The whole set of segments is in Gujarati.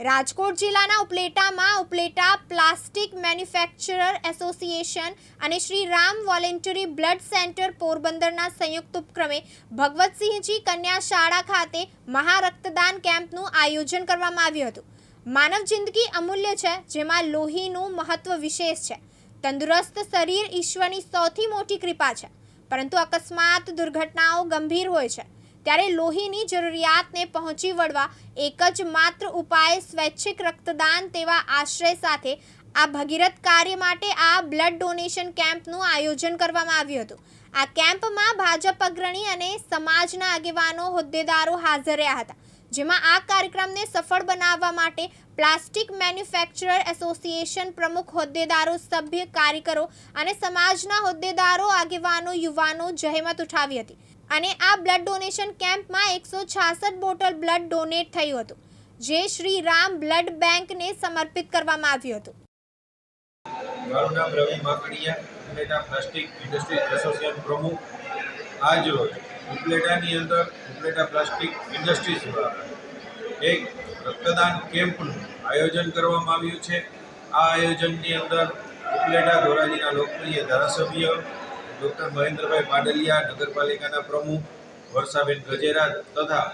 રાજકોટ જિલ્લાના ઉપલેટામાં ઉપલેટા પ્લાસ્ટિક મેન્યુફેક્ચરર એસોસિએશન અને Shri Ram voluntary blood centre પોરબંદરના સંયુક્ત ઉપક્રમે ભગવતસિંહજી કન્યા શાળા ખાતે મહારક્તદાન કેમ્પનું આયોજન કરવામાં આવ્યું હતું. માનવ જિંદગી અમૂલ્ય છે, જેમાં લોહીનું મહત્વ વિશેષ છે. તંદુરસ્ત શરીર ઈશ્વરની સૌથી મોટી કૃપા છે, પરંતુ અકસ્માત, દુર્ઘટનાઓ ગંભીર હોય છે. ત્યારે લોહીની જરૂરિયાતને પહોંચી વળવા એક જ માત્ર ઉપાય સ્વૈચ્છિક રક્તદાન તેવા આશ્રય સાથે આ ભગીરથ કાર્ય માટે આ બ્લડ ડોનેશન કેમ્પનું આયોજન કરવામાં આવ્યું હતું. આ કેમ્પમાં ભાજપ અગ્રણી અને સમાજના આગેવાનો, હોદ્દેદારો હાજર રહ્યા હતા. જેમાં આ કાર્યક્રમને સફળ બનાવવા માટે પ્લાસ્ટિક મેન્યુફેક્ચરર એસોસિએશન પ્રમુખ હોદ્દેદારો, સભ્ય, કાર્યકરો અને સમાજના હોદ્દેદારો, આગેવાનો, યુવાનો જહેમત ઉઠાવી હતી. અને આ બ્લડ ડોનેશન કેમ્પમાં એકસો છાસઠ બોટલ બ્લડ ડોનેટ થયું હતું, જે શ્રી રામ બ્લડ બેંકને સમર્પિત કરવામાં આવ્યું હતું. મારું નામ Ravi Makadia plastic industry association પ્રમુખ આજ રોજ ઉપલેટાની અંદર ઉપલેટા પ્લાસ્ટિક ઇન્ડસ્ટ્રીઝ દ્વારા એક રક્તદાન કેમ્પનું આયોજન કરવામાં આવ્યું છે. આ આયોજનની અંદર ઉપલેટા ધોરાજીના લોકપ્રિય ધારાસભ્ય ડૉક્ટર મહેન્દ્રભાઈ પાડલિયા, નગરપાલિકાના પ્રમુખ વર્ષાબેન ગજેરા તથા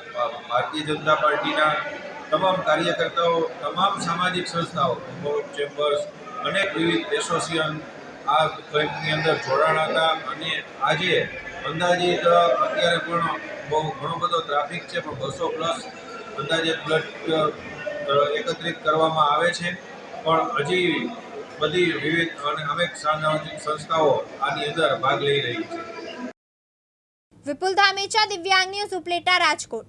ભારતીય જનતા પાર્ટીના તમામ કાર્યકર્તાઓ, તમામ સામાજિક સંસ્થાઓ ચેમ્બર્સ અનેક વિવિધ એસોસિએશન આ કેમ્પની અંદર જોડાણા હતા. અને આજે અંદાજિત અત્યારે પણ બહુ ઘણો બધો ટ્રાફિક છે, પણ બસો પ્લસ અંદાજે બ્લડ એકત્રિત કરવામાં આવે છે. પણ હજી બધી વિવિધ અને અનેક સામાજિક સંસ્થાઓ આની અંદર ભાગ લઈ રહી છે. વિપુલ ધામેચા દિવ્યાંગ ન્યૂઝ ઉપલેટા, રાજકોટ.